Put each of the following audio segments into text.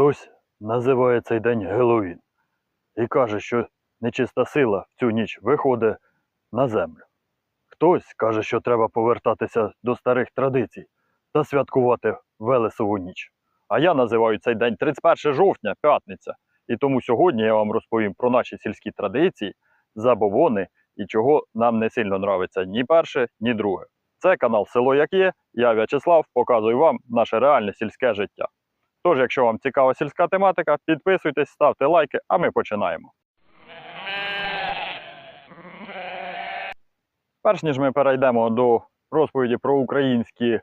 Хтось називає цей день Геловін і каже, що нечиста сила в цю ніч виходить на землю. Хтось каже, що треба повертатися до старих традицій та святкувати Велесову ніч. А я називаю цей день 31 жовтня, п'ятниця. І тому сьогодні я вам розповім про наші сільські традиції, забобони і чого нам не сильно нравиться ні перше, ні друге. Це канал Село Як Є. Я В'ячеслав, показую вам наше реальне сільське життя. Тож, якщо вам цікава сільська тематика, підписуйтесь, ставте лайки, а ми починаємо. Перш ніж ми перейдемо до розповіді про українські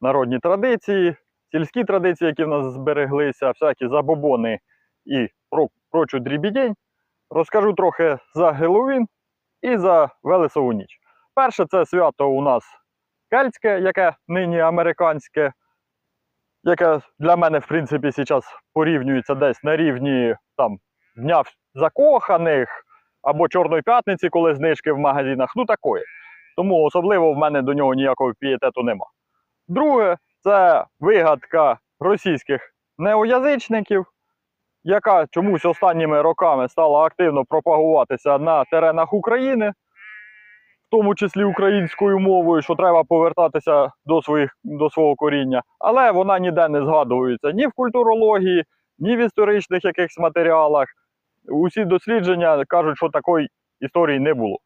народні традиції, сільські традиції, які в нас збереглися, всякі забобони і про, прочу дрібідень, розкажу трохи за Геловін і за Велесову ніч. Перше це свято у нас кельтське, яке нині американське, яке для мене, в принципі, зараз порівнюється десь на рівні там, Дня закоханих або Чорної п'ятниці, коли знижки в магазинах. Ну такої. Тому особливо в мене до нього ніякого пієтету нема. Друге, це вигадка російських неоязичників, яка чомусь останніми роками стала активно пропагуватися на теренах України, в тому числі українською мовою, що треба повертатися до, своїх, до свого коріння. Але вона ніде не згадується ні в культурології, ні в історичних якихось матеріалах. Усі дослідження кажуть, що такої історії не було.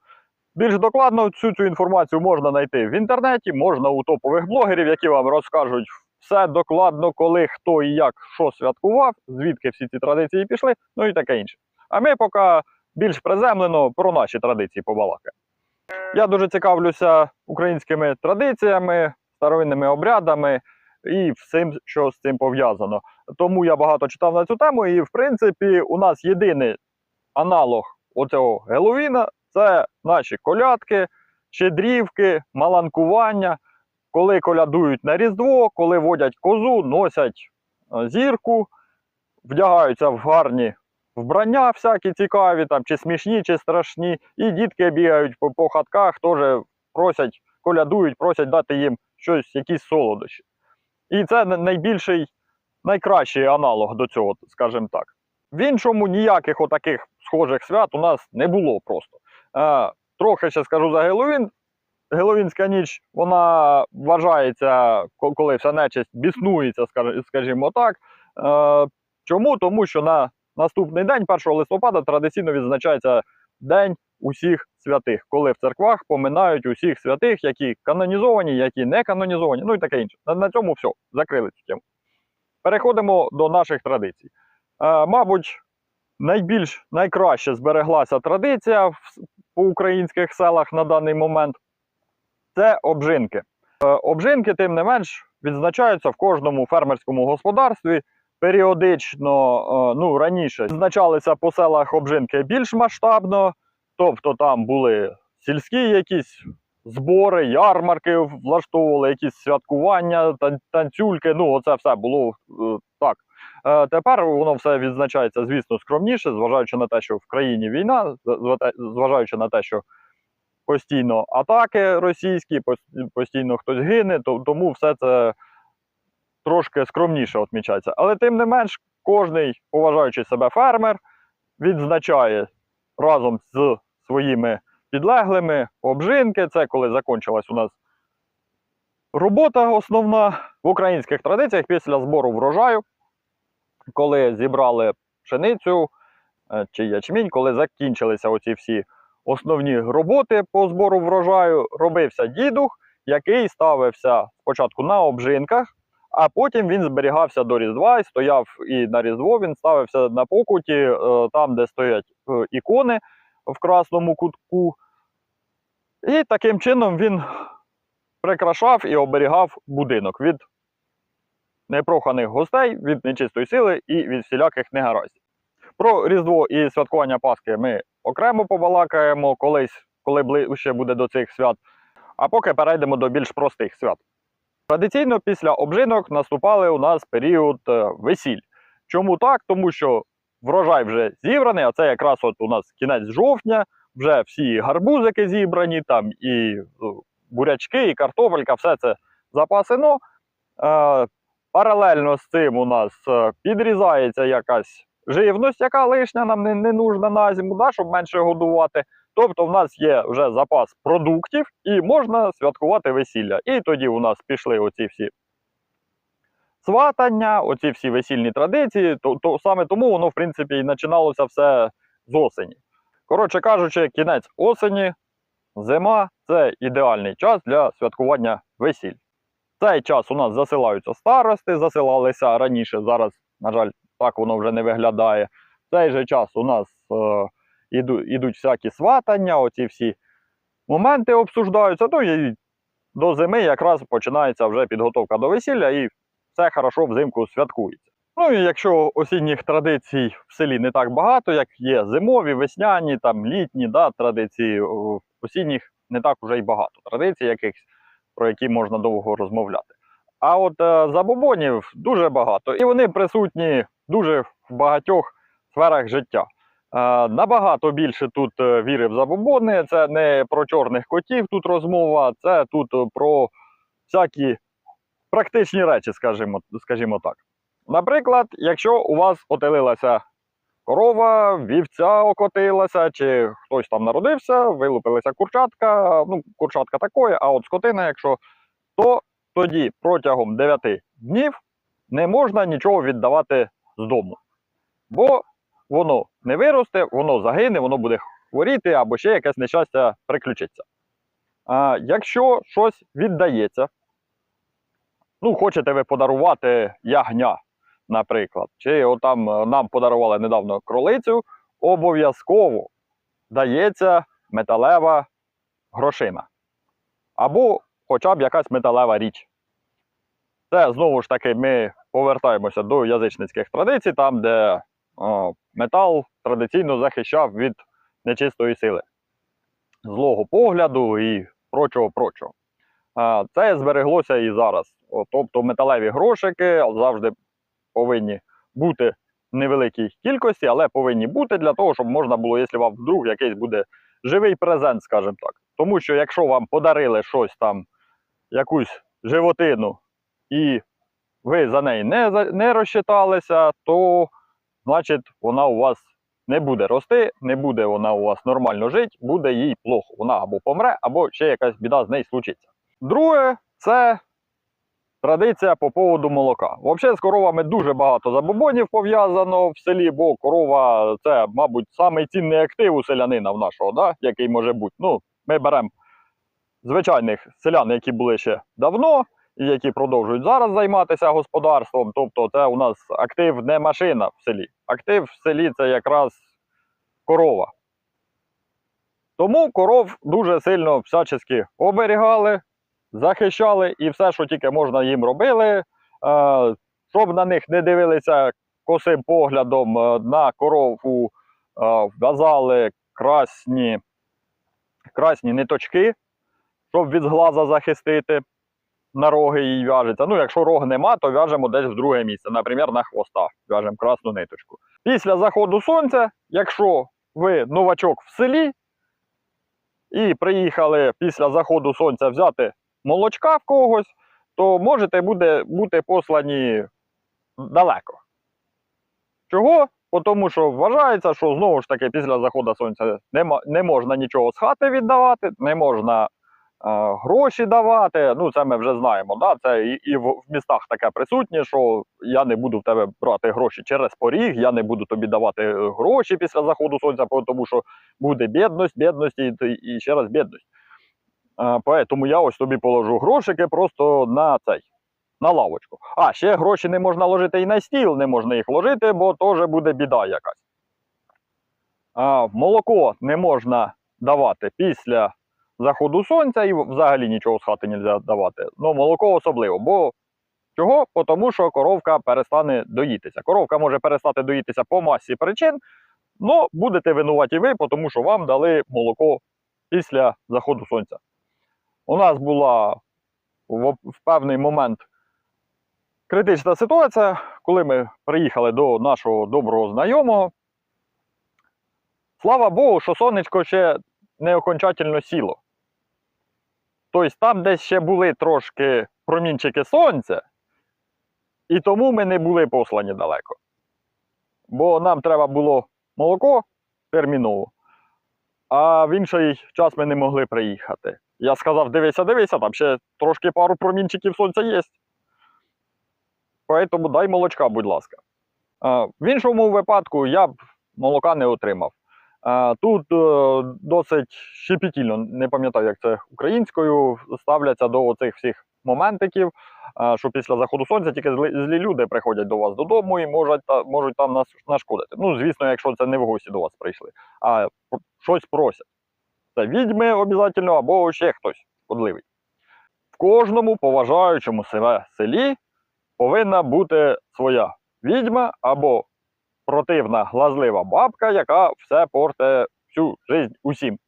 Більш докладно всю цю інформацію можна знайти в інтернеті, можна у топових блогерів, які вам розкажуть все докладно, коли, хто і як що святкував, звідки всі ці традиції пішли, ну і таке інше. А ми поки більш приземлено про наші традиції побалакаємо. Я дуже цікавлюся українськими традиціями, старовинними обрядами і всім, що з цим пов'язано. Тому я багато читав на цю тему, і в принципі у нас єдиний аналог оцього Геловіна це наші колядки, щедрівки, маланкування, коли колядують на Різдво, коли водять козу, носять е, зірку, вдягаються в гарні вбрання, всякі цікаві, там, чи смішні, чи страшні, і дітки бігають по, по хатках, теж просять, колядують, просять дати їм щось, якісь солодощі. І це найбільший, найкращий аналог до цього, скажімо так. В іншому ніяких отаких схожих свят у нас не було просто. Е, трохи ще скажу за Геловін. Геловінська ніч вона вважається, коли вся нечисть біснується, скажімо так. Е, чому? Тому що на наступний день, 1 листопада, традиційно відзначається День усіх святих, коли в церквах поминають усіх святих, які канонізовані, які не канонізовані, ну і таке інше. На, цьому все, закрили цю тему. Переходимо до наших традицій. Е, мабуть, найбільш найкраще збереглася традиція в, по українських селах на даний момент це обжинки. Е, обжинки, тим не менш, відзначаються в кожному фермерському господарстві. Періодично, е, ну раніше відзначалися по селах обжинки більш масштабно, тобто там були сільські якісь збори, ярмарки влаштовували, якісь святкування, танцюльки. Ну, оце все було е, так. Е, Тепер воно все відзначається, звісно, скромніше, зважаючи на те, що в країні війна, зважаючи на те, що постійно атаки російські, постійно хтось гине, тому все це трошки скромніше відмічається. Але тим не менш, кожний, поважаючи себе фермер, відзначає разом з своїми підлеглими обжинки. Це коли закінчилась у нас робота основна в українських традиціях після збору врожаю, коли зібрали пшеницю е, чи ячмінь, коли закінчилися оці всі основні роботи по збору врожаю, робився дідух, який ставився спочатку на обжинках, а потім він зберігався до Різдва і стояв і на Різдво він ставився на покуті, е, там, де стоять е, ікони в красному кутку. І таким чином він прикрашав і оберігав будинок від непроханих гостей, від нечистої сили і від всіляких негараздів. Про Різдво і святкування Пасхи ми окремо побалакаємо колись, коли ближче буде до цих свят. А поки перейдемо до більш простих свят. Традиційно після обжинок наступали у нас період е, весіль. Чому так? Тому що врожай вже зібраний, а це якраз от у нас кінець жовтня, вже всі гарбузики зібрані, там і е, бурячки, і картопелька, все це запасено. Е, паралельно з цим у нас підрізається якась живність, яка лишня нам не, не нужна на зиму, да, щоб менше годувати. Тобто в нас є вже запас продуктів і можна святкувати весілля. І тоді у нас пішли оці всі сватання, оці всі весільні традиції. То, то саме тому воно, в принципі, і починалося все з осені. Коротше кажучи, кінець осені, зима це ідеальний час для святкування весіль. В цей час у нас засилаються старости, засилалися раніше. Зараз, на жаль, так воно вже не виглядає. В цей же час у нас е, іду, ідуть всякі сватання, оці всі моменти обсуждаються. Ну і до зими якраз починається вже підготовка до весілля, і все хорошо взимку святкується. Ну і якщо осінніх традицій в селі не так багато, як є зимові, весняні, там літні да, традиції, осінніх не так уже й багато традицій, якихось, про які можна довго розмовляти. А от е, забобонів дуже багато, і вони присутні дуже в багатьох сферах життя. Набагато більше тут е, віри в забобони. Це не про чорних котів тут розмова, це тут е, про всякі практичні речі, скажімо, скажімо так. Наприклад, якщо у вас отелилася корова, вівця окотилася, чи хтось там народився, вилупилася курчатка, ну, курчатка такої, а от скотина, якщо, то тоді протягом 9 днів не можна нічого віддавати з дому. Бо воно не виросте, воно загине, воно буде хворіти або ще якесь нещастя приключиться. А якщо щось віддається, ну, хочете ви подарувати ягня, наприклад, чи отам е, нам подарували недавно кролицю, обов'язково дається металева грошина. Або хоча б якась металева річ. Це знову ж таки ми повертаємося до язичницьких традицій, там, де о, метал традиційно захищав від нечистої сили, злого погляду і прочого прочого. Це збереглося і зараз. Тобто металеві грошики завжди повинні бути в невеликій кількості, але повинні бути для того, щоб можна було, якщо вам вдруг якийсь буде живий презент, скажімо так. Тому що якщо вам подарили щось там, якусь животину, і ви за неї не, не розчиталися, то значить вона у вас не буде рости, не буде вона у вас нормально жити, буде їй плохо. Вона або помре, або ще якась біда з нею случиться. Друге, це традиція по поводу молока. Взагалі з коровами дуже багато забобонів пов'язано в селі, бо корова це, мабуть, самий цінний актив у селянина в нашого, да? який може бути. Ну, ми беремо звичайних селян, які були ще давно, які продовжують зараз займатися господарством. Тобто, це у нас актив не машина в селі. Актив в селі це якраз корова. Тому коров дуже сильно всячески оберігали, захищали і все, що тільки можна їм робили, е, щоб на них не дивилися косим поглядом е, на корову, е, в'язали красні, красні ниточки, щоб від зглаза захистити. На роги їй в'яжеться. Ну, якщо рог нема, то в'яжемо десь в друге місце, наприклад, на хвоста в'яжемо красну ниточку. Після заходу сонця, якщо ви новачок в селі і приїхали після заходу сонця взяти молочка в когось, то можете буде, бути послані далеко. Чого? Тому що вважається, що знову ж таки після заходу сонця не, можна нічого з хати віддавати, не можна гроші давати. Ну, це ми вже знаємо. Да? Це і, і в, в містах таке присутнє, що я не буду в тебе брати гроші через поріг, я не буду тобі давати е, гроші після заходу сонця, тому що буде бідність, бідність і, і ще раз бідність. Е, Тому я ось тобі положу грошики просто на цей. На лавочку. А, ще гроші не можна ложити і на стіл, не можна їх ложити, бо теж буде біда якась. А, молоко не можна давати після заходу сонця і взагалі нічого з хати не можна давати. Ну, молоко особливо. Бо чого? Тому що коровка перестане доїтися. Коровка може перестати доїтися по масі причин, але будете винуваті ви, тому що вам дали молоко після заходу сонця. У нас була в певний момент критична ситуація, коли ми приїхали до нашого доброго знайомого. Слава Богу, що сонечко ще не окончательно сіло. Тобто там десь ще були трошки промінчики сонця, І тому ми не були послані далеко. Бо нам треба було молоко терміново, а в інший час ми не могли приїхати. Я сказав: дивися, дивися, там ще трошки пару промінчиків сонця є. Тому дай молочка, будь ласка. В іншому випадку я б молока не отримав. Тут е, досить щепетільно, не пам'ятаю, як це українською, ставляться до оцих всіх моментиків, що після заходу сонця тільки злі люди приходять до вас додому і можуть, можуть там нас нашкодити. Ну, звісно, якщо це не в гості до вас прийшли, а щось просять. Це відьми обов'язково або ще хтось шкодливий. В кожному поважаючому себе селі повинна бути своя відьма або противна глазлива бабка, яка все порте всю життя усім.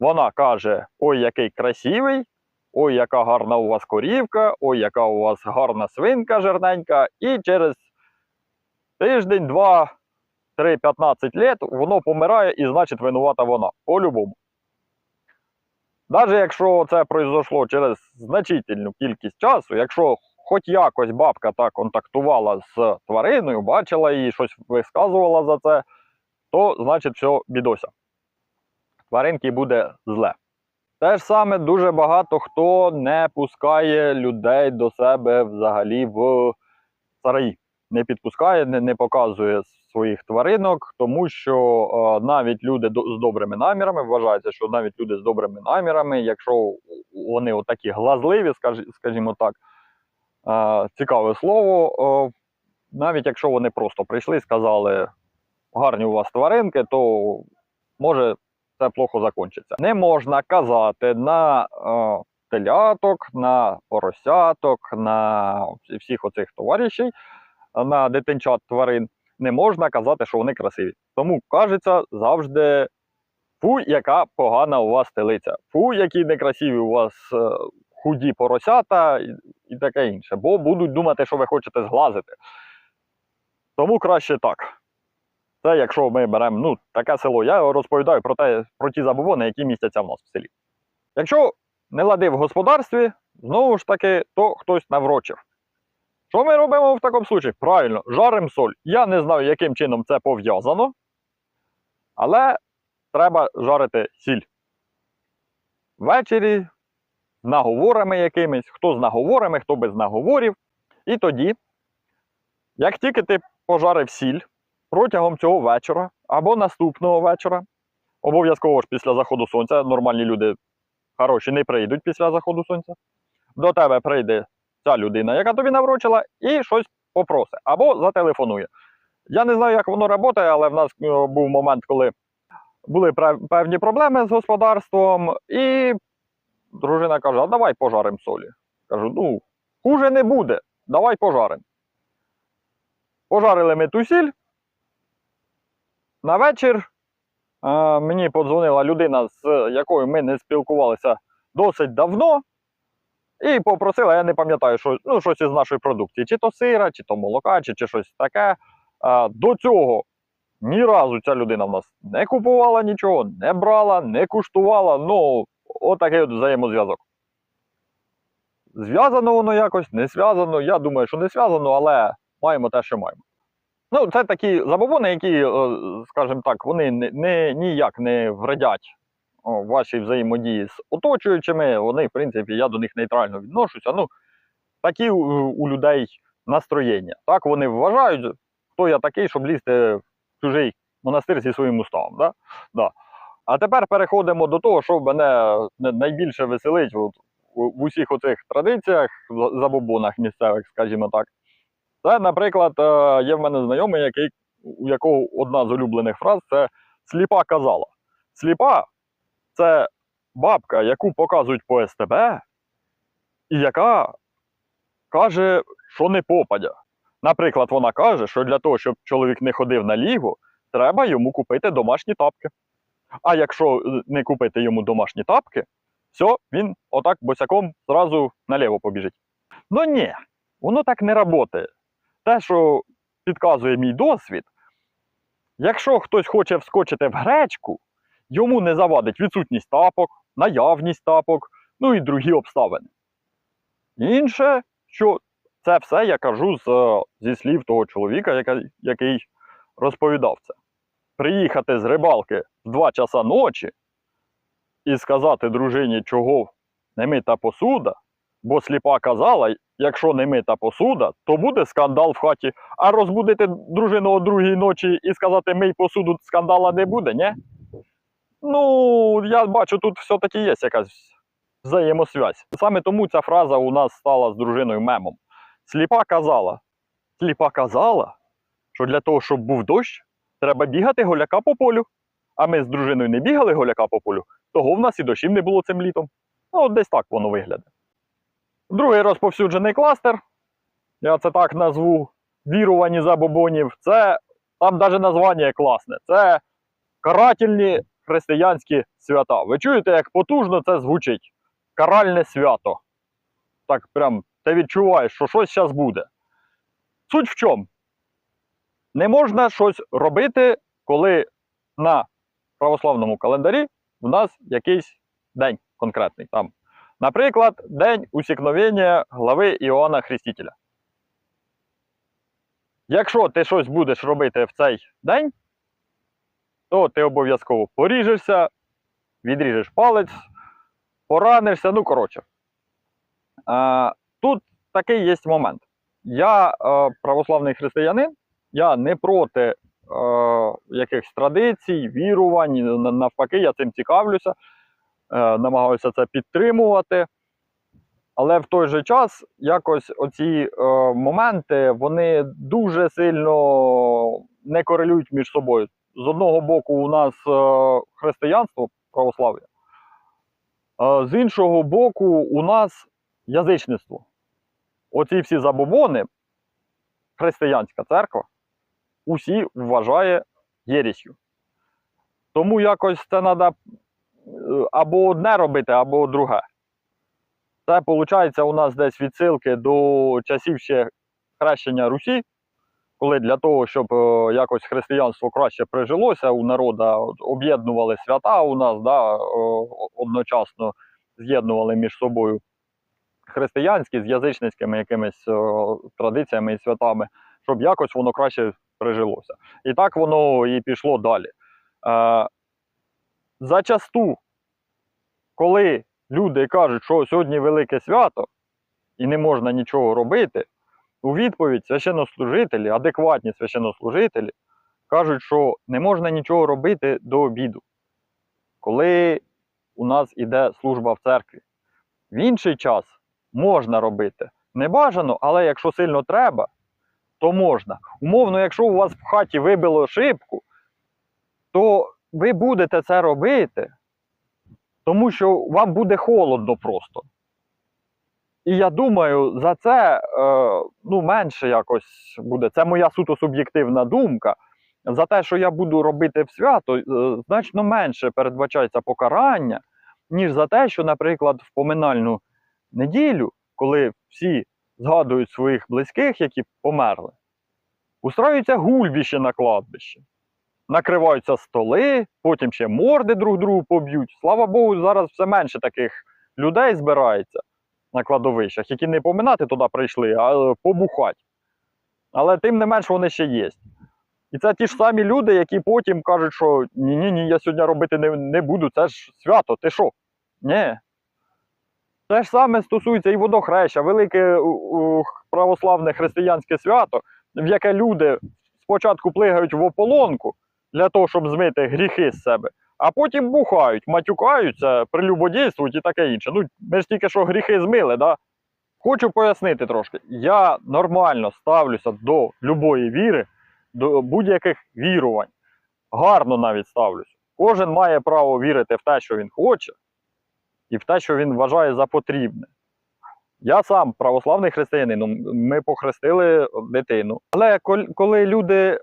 Вона каже: ой, який красивий, ой, яка гарна у вас корівка, ой, яка у вас гарна свинка жирненька, і через тиждень, два, три, 15 літ воно помирає і значить винувата вона. По-любому. Навіть якщо це пройшло через значительну кількість часу, якщо хоч якось бабка та контактувала з твариною, бачила її, щось висказувала за це, то значить все бідося. Тваринки буде зле. Те ж саме дуже багато хто не пускає людей до себе взагалі в сараї. Не підпускає, не, не показує своїх тваринок, тому що е, навіть люди до- з добрими намірами вважається, що навіть люди з добрими намірами, якщо вони отакі глазливі, скажі- скажімо так, цікаве слово, навіть якщо вони просто прийшли і сказали гарні у вас тваринки, то може це плохо закінчиться. Не можна казати на теляток, на поросяток, на всіх оцих товаришів, на дитинчат тварин. Не можна казати, що вони красиві. Тому кажеться завжди фу, яка погана у вас телиця. Фу, які некрасиві у вас е, худі поросята і, таке інше. Бо будуть думати, що ви хочете зглазити. Тому краще так. Це якщо ми беремо ну, таке село, я розповідаю про те, про ті забобони, які містяться в нас в селі. Якщо не лади в господарстві, знову ж таки, то хтось наврочив. Що ми робимо в такому случаї? Правильно, жаримо соль. Я не знаю, яким чином це пов'язано, але треба жарити сіль. Ввечері наговорами якимись, хто з наговорами, хто без наговорів. І тоді, як тільки ти пожарив сіль, протягом цього вечора або наступного вечора, обов'язково ж після заходу сонця, нормальні люди хороші не прийдуть після заходу сонця. До тебе прийде ця людина, яка тобі наврочила, і щось попросить або зателефонує. Я не знаю, як воно працює, але в нас е, був момент, коли були певні проблеми з господарством, і дружина каже: а давай пожаримо солі. Кажу, ну, хуже не буде, давай пожаримо. Пожарили ми ту сіль. На вечір е, мені подзвонила людина, з якою ми не спілкувалися досить давно, і попросила, я не пам'ятаю, що, ну, щось із нашої продукції, чи то сира, чи то молока, чи, чи щось таке. Е, до цього ні разу ця людина в нас не купувала нічого, не брала, не куштувала. Ну, отакий от взаємозв'язок. Зв'язано воно якось, не зв'язано. Я думаю, що не зв'язано, але маємо те, що маємо. Ну, це такі забобони, які, е, скажімо так, вони не, не, ніяк не вредять вашій взаємодії з оточуючими. Вони, в принципі, я до них нейтрально відношуся. Ну, такі у, у людей настроєння. Так вони вважають, хто я такий, щоб лізти в чужий монастир зі своїм уставом. Да? Да. А тепер переходимо до того, що мене найбільше веселить от, в усіх оцих традиціях, за- забобонах місцевих, скажімо так. Це, наприклад, е, є в мене знайомий, який, у якого одна з улюблених фраз це сліпа казала. Сліпа це бабка, яку показують по СТБ, і яка каже, що не попадя. Наприклад, вона каже, що для того, щоб чоловік не ходив наліво, треба йому купити домашні тапки. А якщо е, не купити йому домашні тапки, все, він отак босяком зразу наліво побіжить. Ну ні, воно так не працює. Те, що підказує мій досвід, якщо хтось хоче вскочити в гречку, йому не завадить відсутність тапок, наявність тапок, ну і другі обставини. Інше, що Це все я кажу з, е, зі слів того чоловіка, який розповідав це. Приїхати з рибалки в 2 часа ночі і сказати дружині, чого не мита посуда, бо сліпа казала, якщо не мита посуда, то буде скандал в хаті. А розбудити дружину о другій ночі і сказати мий посуду, скандала не буде, ні? Ну, я бачу, тут все-таки є якась взаємосвязь. Саме тому ця фраза у нас стала з дружиною мемом. Сліпа казала. Сліпа казала, що для того, щоб був дощ, треба бігати голяка по полю. А ми з дружиною не бігали голяка по полю, того в нас і дощів не було цим літом. Ну, от десь так воно виглядає. Другий розповсюджений кластер, я це так назву, вірувані забобонів, це там навіть названня класне. Це карательні християнські свята. Ви чуєте, як потужно це звучить? Каральне свято. Так прям ти відчуваєш, що щось зараз буде. Суть в чому? Не можна щось робити, коли на православному календарі у нас якийсь день конкретний. Там, наприклад, день усікновення глави Іоанна Хрестителя. Якщо ти щось будеш робити в цей день, то ти обов'язково поріжешся, відріжеш палець, поранишся, ну коротше. Тут такий є момент. Я е, православний християнин, я не проти е, якихось традицій, вірувань, навпаки, я цим цікавлюся, е, намагаюся це підтримувати. Але в той же час якось оці е, моменти вони дуже сильно не корелюють між собою. З одного боку, у нас е, християнство, православ'я, е, з іншого боку, у нас язичництво. Оці всі забобони, християнська церква, усі вважає єрісю. Тому якось це треба або одне робити, або друге. Це виходить у нас десь відсилки до часів ще хрещення Русі, коли для того, щоб е, якось християнство краще прижилося у народа, об'єднували свята у нас, да, е, одночасно з'єднували між собою християнські з язичницькими якимись е, традиціями і святами, щоб якось воно краще прижилося. І так воно і пішло далі. Е, зачасту, коли люди кажуть, що сьогодні велике свято і не можна нічого робити, у відповідь священнослужителі, адекватні священнослужителі, кажуть, що не можна нічого робити до обіду, коли у нас іде служба в церкві. В інший час можна робити. Не бажано, але якщо сильно треба, то можна. Умовно, якщо у вас в хаті вибило шибку, то ви будете це робити, тому що вам буде холодно просто. І я думаю, за це е, ну, менше якось буде. Це моя суто суб'єктивна думка. За те, що я буду робити в свято, е, значно менше передбачається покарання, ніж за те, що, наприклад, в поминальну неділю, коли всі згадують своїх близьких, які померли, устраюються гульбіще на кладбищі, накриваються столи, потім ще морди друг другу поб'ють. Слава Богу, зараз все менше таких людей збирається на кладовищах, які не поминати туди прийшли, а е, побухати. Але тим не менш вони ще є. І це ті ж самі люди, які потім кажуть, що ні-ні, ні, я сьогодні робити не, не буду, це ж свято, ти що? Ні. Те ж саме стосується і водохреща, велике у, православне християнське свято, в яке люди спочатку плигають в ополонку для того, щоб змити гріхи з себе, а потім бухають, матюкаються, прелюбодійствують і таке інше. Ну, ми ж тільки що гріхи змили, да? Хочу пояснити трошки. Я нормально ставлюся до любої віри, до будь-яких вірувань. Гарно навіть ставлюся. Кожен має право вірити в те, що він хоче, і в те, що він вважає за потрібне. Я сам православний християнин, ну, ми похрестили дитину. Але коли люди е,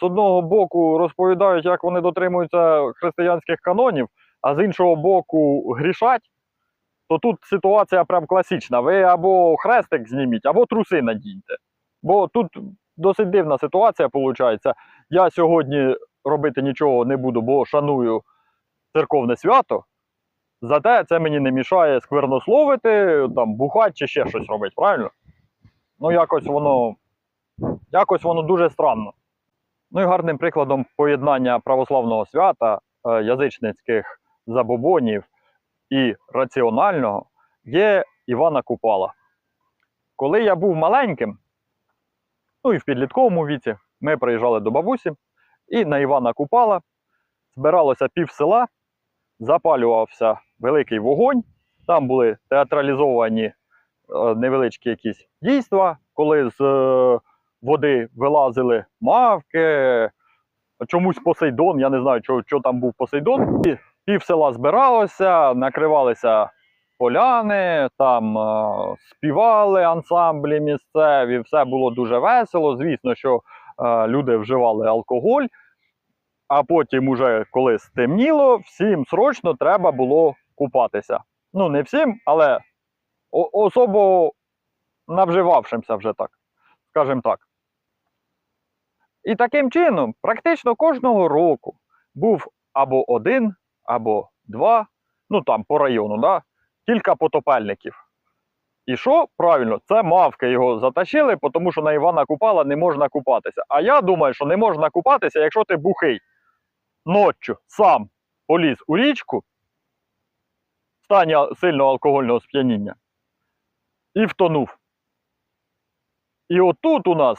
з одного боку розповідають, як вони дотримуються християнських канонів, а з іншого боку грішать, то тут ситуація прям класична. Ви або хрестик зніміть, або труси надіньте. Бо тут досить дивна ситуація виходить. Я сьогодні робити нічого не буду, бо шаную церковне свято. Зате це мені не мішає сквернословити, там, бухати чи ще щось робити, правильно? Ну, якось воно, якось воно дуже странно. Ну і гарним прикладом поєднання православного свята, е, язичницьких забобонів і раціонального є Івана Купала. Коли я був маленьким, ну і в підлітковому віці, ми приїжджали до бабусі, і на Івана Купала збиралося пів села, запалювався великий вогонь, там були театралізовані е, невеличкі якісь дійства, коли з е, води вилазили мавки, чомусь Посейдон, я не знаю, що, що там був Посейдон. І пів села збиралося, накривалися поляни, там е, співали ансамблі місцеві, все було дуже весело. Звісно, що люди вживали алкоголь, а потім, уже коли стемніло, всім срочно треба було купатися. Ну, не всім, але особо навживавшимся вже так, скажімо так. І таким чином, практично кожного року був або один, або два, ну там по району, да, кілька потопельників. І що правильно, це мавки його затащили, тому що на Івана Купала не можна купатися. А я думаю, що не можна купатися, якщо ти бухий. Ноччю сам поліз у річку в стані сильного алкогольного сп'яніння і втонув. І отут у нас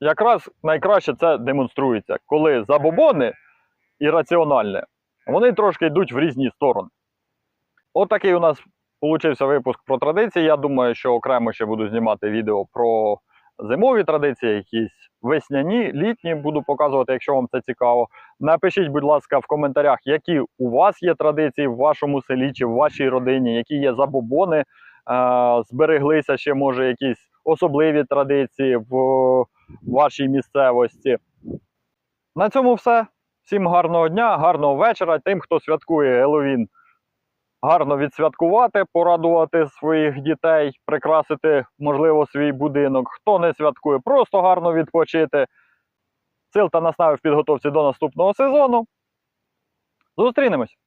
якраз найкраще це демонструється, коли забобони і раціональне, вони трошки йдуть в різні сторони. От у нас получився випуск про традиції. Я думаю, що окремо ще буду знімати відео про зимові традиції, якісь весняні, літні буду показувати, якщо вам це цікаво. Напишіть, будь ласка, в коментарях, які у вас є традиції в вашому селі чи в вашій родині, які є забобони, е, збереглися ще, може, якісь особливі традиції в вашій місцевості. На цьому все. Всім гарного дня, гарного вечора. Тим, хто святкує Геловін, гарно відсвяткувати, порадувати своїх дітей, прикрасити, можливо, свій будинок. Хто не святкує, просто гарно відпочити. Сил та настави в підготовці до наступного сезону. Зустрінемось!